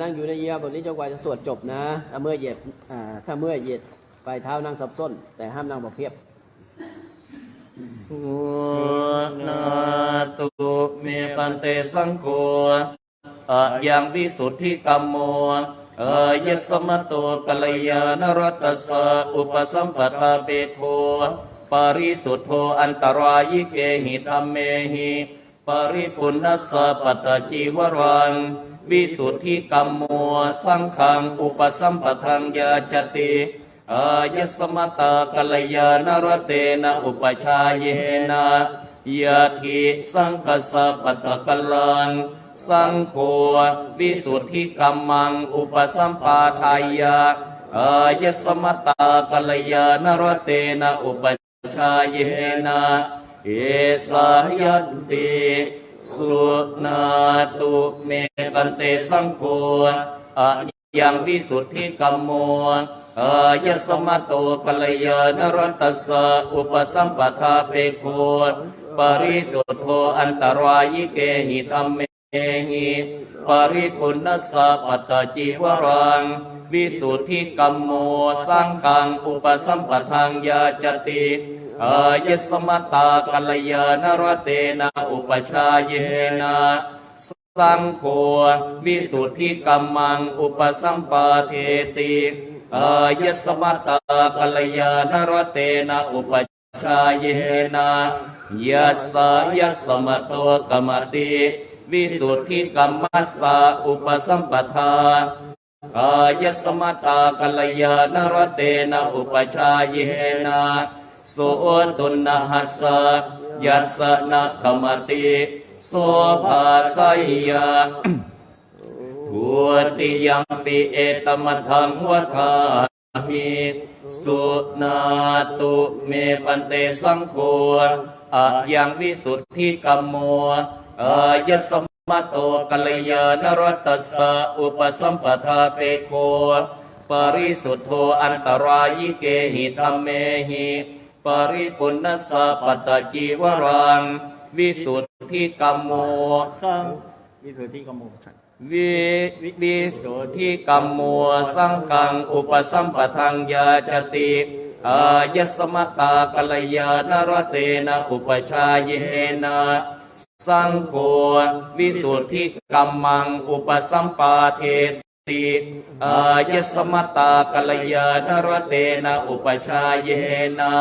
นั่งอยู่ในเยียบทนี้จนกว่าจะสวดจบนะถ้าเมื่อเหยียดถ้าเมื่อเหยียดไปเท้านั่งสับส้น แต่ห้ามนั่งแบบเพียบสุนาตุเมปันเตสังโฆอะยังวิสุทธิกรรมโมเอยสมะโตกัลยาณรัตสสะอุปสัมปทาเปโทปาริสุทโธอันตรายิเกหิธรรมเมหิ ปริปุณณสสะปัตตจีวรัง วิสุทธิกรรมโมสังขังอุปสัมปทังยาจติอายสมตากัลยาณรเตนะอุปชาเยนะยะทิสังคสะปัตะกลังสังโฆวิสุทธิกัมมัง อุปสัมปาทายะอายสมตากัลยาณรเตนะอุปชาเยนะเอสายันติ สุนาตุเมกันเตสังโฆอะยังวิสุทธิกัมโมอายสมะโตกัลยาณรัตตสสะอุปสัมปทาเปโคปริสุทโธอันตรายิเกหิธรรมเมหิปริปุณสสะปัตจีวรัง วิสุทธิกัมโมสังขังอุปสัมปทังยาจติ อายสมตากัลยาณรเตนะอุปชาเยนะสังโฆวิสุทธิกัมมังอุปสัมปาเทติอายสมตตากัลยาณรเตนะอุปชาเยนะยัสสะยัสมะโตกมติวิสุทธิกัมมัสสะอุปสัมปทาอายสมตตากัลยาณรเตนะอุปชาเยนะ สตุนหัสสะยัสนะขมติโสภาสยยาทุติยัมปิเอตมะทังวัฏามิสุนาตุเมปันเตสังโฆอะยังวิสุทธิกัมโมอายสมะโตกัลยาณรัตสสะอุปสัมปทาเปโคปริสุทโธอันตรายิเกหิธรรมเมหิ ปริปุณสสะปัตตจีวรัง วิสุทธิกัมโมสังวิสุทธิกมโมวิวิสุทธิกัมโมสังขังอุปสัมปทังยาจติอายสมตากัลยาณรเตนะอุปชาเยนะสังโฆวิสุทธิกัมมังอุปสัมปาเทติอายสมตากัลยาณรเตนะอุปชาเยนะ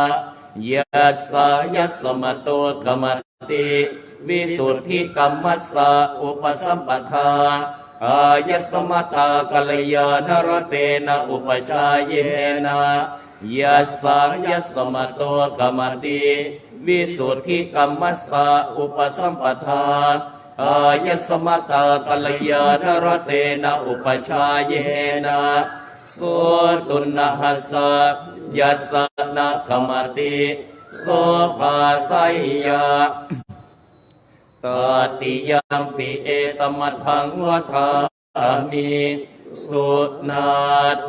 ยัสสะยัสสมโตกรรมติวิสุทธิกัมมัสสะอุปสัมปทาอายัสมตากัลยาณรเตนะอุปชายเยนะยัสสะยัสสมโตกรรมติวิสุทธิกัมมัสสะอุปสัมปทาอายัสมตากัลยาณรเตนะอุปชายเยนะ โสตุนหัสสะยัสสะนะขมติโสภาสยยาตติยัมปิเอตมัทังวัฏามิสุนา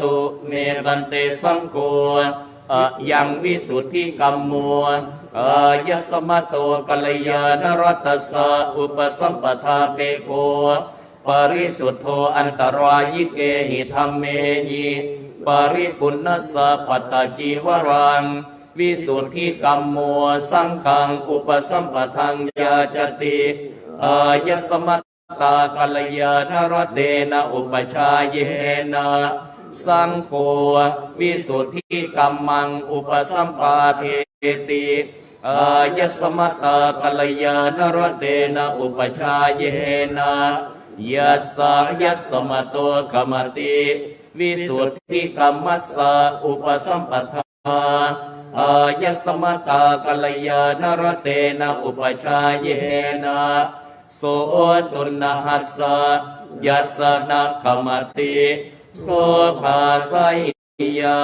ตุเมรันเตสังโฆอะยังวิสุทธิกัมโมอายสมโตกัลยาณรัตตสสะอุปสัมปทาเปโค ปริสุทธโธอันตรายิเกหิธรรมเมหิปริปุณสสะปัตตจีวรัง วิสุทธิกัมโมสังขัง อุปสัมปทังยาจติอายสมัตตากัลยาณรเตนะอุปชาเยนะสังโฆวิสุทธิกัมมัง อุปสัมปาเทติอายสมัตตากัลยาณรเตนะอุปชาเยนะ ยัสสยัสสมะโตกมติวิสุทธิกัมมัสสะอุปสัมปทาอายสมตากัลยาณรเตนะอุปชาเยนะโสตุนหัสสะยัสสะนะขมติโสภาสัยยา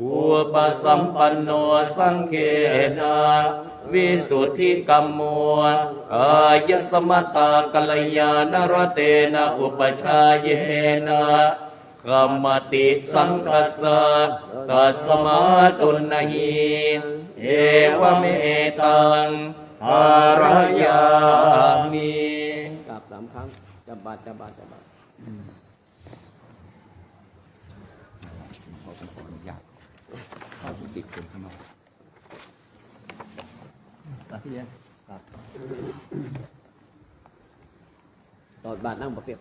อุปสัมปันโนสังเคนะ วิสุทธิกรรมมัวอายสมตากัลยาณรเตนะอุปชาเยนะกรรมติสังคัสสะตัสมาตุนหีเอวเมตังอารยามีกลับสามครั้งจับบาดจับบาดจับบาดขอผมขออนุญาตขอผมติดเป็นข้างนอก พี่เลี้ยงครับตอดบาทนั่งประเปียก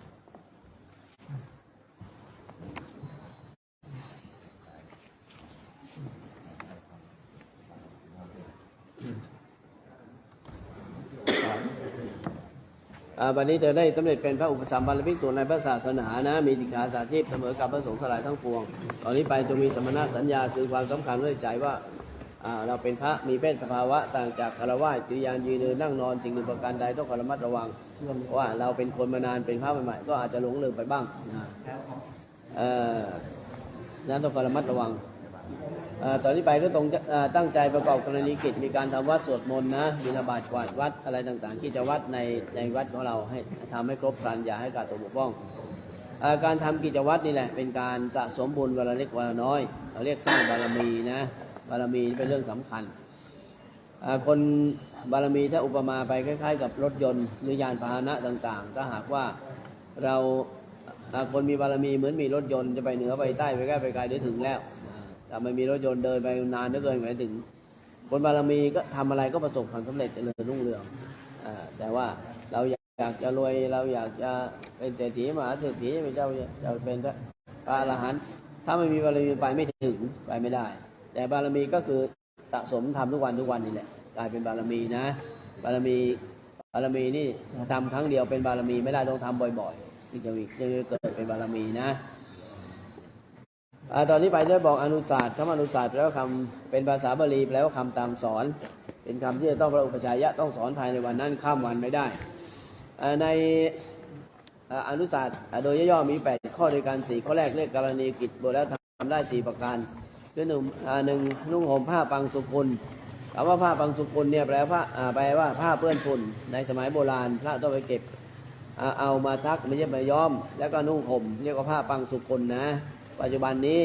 อ่าวันนี้เธอได้สำเร็จเป็นพระอุปสัมภาระภิกษุในพระศาสนานะ มีติขาสาชีพเสมอกับพระสงฆ์ทลายทั้งปวง ตอนนี้ไปจงมีสมณสัญญาคือความสำคัญด้วยใจว่า เราเป็นพระมีเพศสภาวะต่างจากคารวะกิริยานยืนเดินนั่งนอนสิ่งหนึ่งประการใดต้องระมัดระวังเพราะว่าเราเป็นคนมานานเป็นพระใหม่ๆก็อาจจะหลงลืมไปบ้างนั้นต้องระมัดระวังต่อตอนนี้ไปก็ต้องตั้งใจประกอบกรณีกิจมีการทำวัดสวดมนต์นะบิณฑบาตกวาดวัดอะไรต่างๆที่จะวัดในในวัดของเราให้ทำให้ครบครันอย่าให้ขาดตัวบกพร่องการทำกิจวัตรนี่แหละเป็นการสะสมบุญวันละเล็กวันละน้อย เราเรียกสร้างบารมีนะ บารมีเป็นเรื่องสำคัญ คนบารมีถ้าอุปมาไปคล้าย ๆ กับรถยนต์หรือยานพาหนะต่างๆ ถ้าหากว่าเราคนมีบารมีเหมือนมีรถยนต์จะไปเหนือไปใต้ไปใกล้ไปไกลเดี๋ยวถึงแล้วแต่ไม่มีรถยนต์เดินไปนานเหลือเกินกว่าจะถึง คนบารมีก็ทำอะไรก็ประสบความสำเร็จเจริญรุ่งเรืองอแต่ว่าเราอยากจะรวยเราอยากจะเป็นเศรษฐีมหาเศรษฐีเป็นเจ้าจะเป็นพระอรหันต์ถ้าไม่มีบารมีไปไม่ถึงไปไม่ได้ แต่บารมีก็คือสะสมทำทุกวันทุกวันนี่แหละกลายเป็นบารมีนะ บารมีบารมีนี่ทำครั้งเดียวเป็นบารมีไม่ได้ต้องทำบ่อยๆที่จะมีจะเกิดเป็นบารมีนะอตอนนี้ไปได้บอกอนุศาสตร์คำว่าอนุศาสตร์แปลว่าคำเป็นภาษาบาลีแปลว่าคำตามสอน เป็นคำที่จะต้องพระอุปชายะต้องสอนภายในวันนั้นข้ามวันไม่ได้ ในอนุศาสตร์โดยย่อๆมี 8 ข้อด้วยกัน4ข้อแรกเรียกกรณีกิจบทแล้วทำได้ 4 ประการ คือหนึ่งหนึ่งนุ่งห่มผ้าปังสุกุลคำว่าผ้าปังสุกุลเนี่ยแปลว่าแปลว่าผ้าเปื้อนฝุ่น ในสมัยโบราณ พระต้องไปเก็บเอามาซักไม่ใช่มาย้อม แล้วก็นุ่งห่มเรียกว่าผ้าปังสุกลนะ ปัจจุบันนี้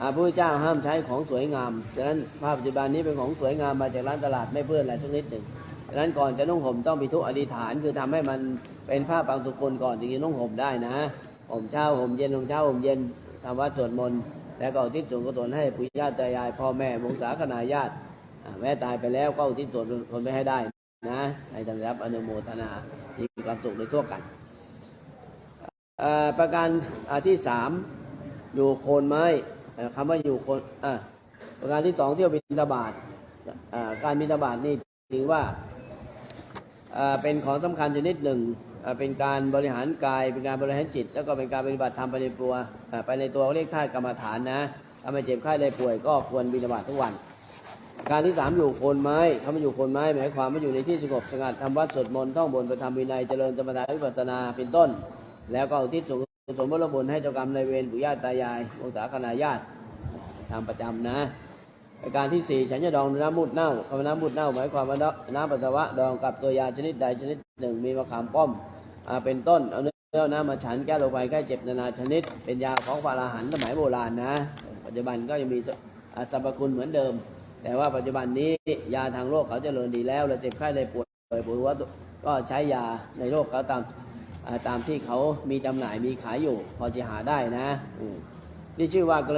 พระพุทธเจ้าห้ามใช้ของสวยงาม ฉะนั้นผ้าปัจจุบันนี้เป็นของสวยงามมาจากร้านตลาดไม่เปื้อนอะไรสักนิดหนึ่งฉะนั้นก่อนจะนุ่งห่มต้องพิทุอธิษฐาน คือทำให้มันเป็นผ้าปังสุกลก่อนถึงจะนุ่งห่มได้นะ ห่มเช้าห่มเย็นห่มเช้าห่มเย็นทำวัดสวดมนต์ แล้วก็อุทิศส่วนกุศลให้ปุญญาตายายพ่อแม่วงศาคณาญาติแม้ตายไปแล้วก็อุทิศส่วนกุศลไปให้ได้นะให้ท่านรับอนุโมทนามีความสุขในทั่วกัน ประการที่สามอยู่โคนไม้คำว่าอยู่โคนประการที่สองเที่ยวบินตาบาตอ่าการบินตาบาตนี่ถือว่าเป็นของสำคัญชนิดหนึ่ง เป็นการบริหารกาย เป็นการบริหารจิต แล้วก็เป็นการปฏิบัติธรรมไปในตัวไปในตัวเรียกท่ากรรมฐานนะถ้าไม่เจ็บไข้ได้ป่วยก็ควรบินตาบาตทุกวัน การที่สามอยู่โคนไม้คำว่าอยู่โคนไม้หมายความว่าอยู่ในที่สงบสงัดทำวัดสวดมนต์ท่องบนประธรรมวินัยเจริญสมถะวิปัสสนาเป็นต้น แล้วก็อุทิศส่วนกุศลบุญบุญให้เจ้ากรรมในายเวรปู่ย่าตายายวงศาคณาญาติทำประจำนะการที่สี่ฉันจะดองน้ำมูดเน่าคำน้ำมูดเน่าหมายความว่าน้ำปัสสาวะดองกับตัวยาชนิดใดชนิดหนึ่งมีมะขามป้อม เป็นต้น เอาเนื้อน้ำมาฉันแก้โรคภัยแก้เจ็บนานาชนิด เป็นยาของพระอรหันต์สมัยโบราณนะ ปัจจุบันก็ยังมีสรรพคุณเหมือนเดิม แต่ว่าปัจจุบันนี้ยาทางโลกเขาเจริญดีแล้วเราเจ็บไข้ได้ป่วยปวดหัวก็ใช้ยาในโลกเขาตามตามที่เขามีจำหน่ายมีขายอยู่ พอจะหาได้นะนี่ชื่อว่าก